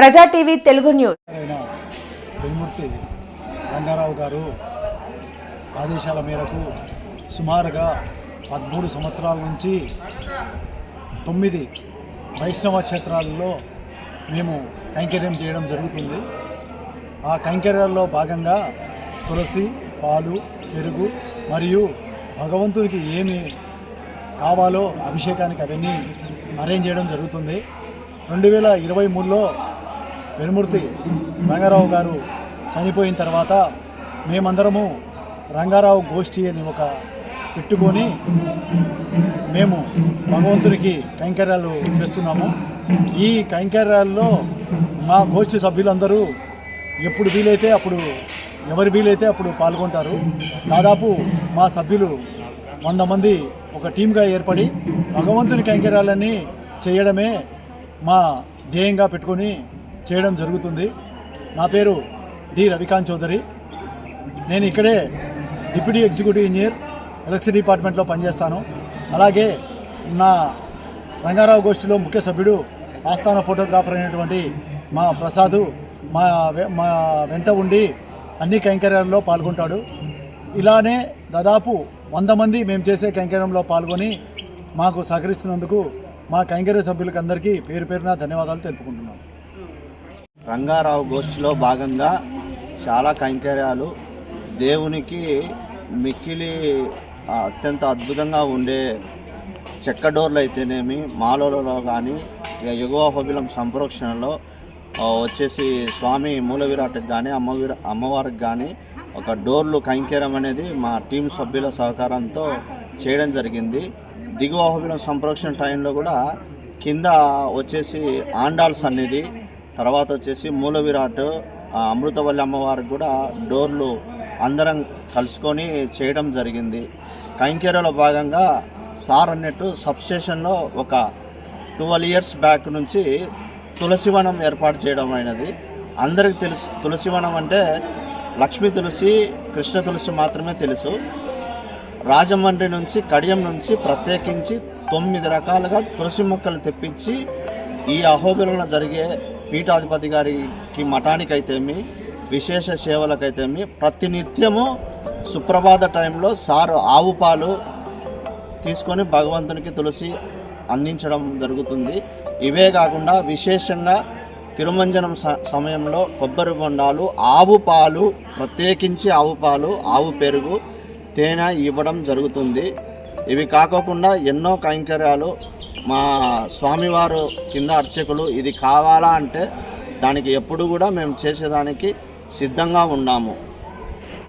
ప్రజా TV Telugu news. అయిన రంగారావు గారు ఆదేశాల మేరకు సుమారుగా పదమూడు సంవత్సరాల నుంచి తొమ్మిది వైష్ణవ క్షేత్రాలలో మేము కైంకర్యం చేయడం జరుగుతుంది. ఆ కైంకర్యాల్లో భాగంగా తులసి పాలు పెరుగు మరియు భగవంతుడికి ఏమి కావాలో అభిషేకానికి అవన్నీ అరేంజ్ చేయడం జరుగుతుంది. రెండు వేల ఇరవై మూడులో వెనుమూర్తి రంగారావు గారు చనిపోయిన తర్వాత మేమందరము రంగారావు గోష్ఠి అని ఒక పెట్టుకొని మేము భగవంతునికి కైంకర్యాలు చేస్తున్నాము. ఈ కైంకర్యాల్లో మా గోష్ఠి సభ్యులందరూ ఎప్పుడు వీలైతే అప్పుడు ఎవరు వీలైతే అప్పుడు పాల్గొంటారు. దాదాపు మా సభ్యులు వంద మంది ఒక టీంగా ఏర్పడి భగవంతుని కైంకర్యాలన్నీ చేయడమే మా ధ్యేయంగా పెట్టుకొని చేయడం జరుగుతుంది. నా పేరు డి రవికాంత్ చౌదరి. నేను ఇక్కడే డిప్యూటీ ఎగ్జిక్యూటివ్ ఇంజనీర్ ఎలక్ట్రిసిటీ డిపార్ట్మెంట్లో పనిచేస్తాను. అలాగే నా రంగారావు గోష్ఠిలో ముఖ్య సభ్యుడు ఆస్థాన ఫోటోగ్రాఫర్ అయినటువంటి మా ప్రసాదు మా వె- మా వెంట ఉండి అన్ని కైంకర్యాల్లో పాల్గొంటాడు. ఇలానే దాదాపు వంద మంది మేము చేసే కైంకర్యంలో పాల్గొని మాకు సహకరిస్తున్నందుకు మా కైంకర్య సభ్యులకు అందరికీ పేరు పేరున ధన్యవాదాలు తెలుపుకుంటున్నాను రంగారావు గోష్ఠిలో భాగంగా చాలా కైంకర్యాలు. దేవునికి మిక్కిలి అత్యంత అద్భుతంగా ఉండే చెక్క డోర్లు అయితేనేమి మాలోలలో కానీ ఎగువ హోబిలం సంప్రోక్షణలో వచ్చేసి స్వామి మూల విరాట్కి కానీ అమ్మ అమ్మవారికి కానీ ఒక డోర్లు కైంకర్యం అనేది మా టీం సభ్యుల సహకారంతో చేయడం జరిగింది. దిగువ హోబిలం సంప్రోక్షణ టైంలో కూడా కింద వచ్చేసి ఆండాల్ సన్నిధి తర్వాత వచ్చేసి మూల విరాట్ అమృతవల్లి అమ్మవారికి కూడా డోర్లు అందరం కలుసుకొని చేయడం జరిగింది. కైంకేరలో భాగంగా సార్ అన్నట్టు సబ్స్టేషన్లో ఒక ట్వెల్వ్ ఇయర్స్ బ్యాక్ నుంచి తులసివనం ఏర్పాటు చేయడం అయినది. అందరికి తెలుసు తులసివనం అంటే లక్ష్మీ తులసి కృష్ణ తులసి మాత్రమే తెలుసు. రాజమండ్రి నుంచి కడియం నుంచి ప్రత్యేకించి తొమ్మిది రకాలుగా తులసి మొక్కలు తెప్పించి ఈ అహోబిలంలో జరిగే పీఠాధిపతి గారికి మఠానికైతేమి విశేష సేవలకైతేమి ప్రతినిత్యము సుప్రభాత టైంలో సారు ఆవు పాలు తీసుకొని భగవంతునికి తులసి అందించడం జరుగుతుంది. ఇవే కాకుండా విశేషంగా తిరుమంజనం స సమయంలో కొబ్బరి బొండాలు ఆవు పాలు ప్రత్యేకించి ఆవు పాలు ఆవు పెరుగు తేనె ఇవ్వడం జరుగుతుంది. ఇవి కాకోకుండా ఎన్నో కైంకర్యాలు మా స్వామివారు కింద అర్చకులు ఇది కావాలా అంటే దానికి ఎప్పుడు కూడా మేము చేసేదానికి సిద్ధంగా ఉన్నాము.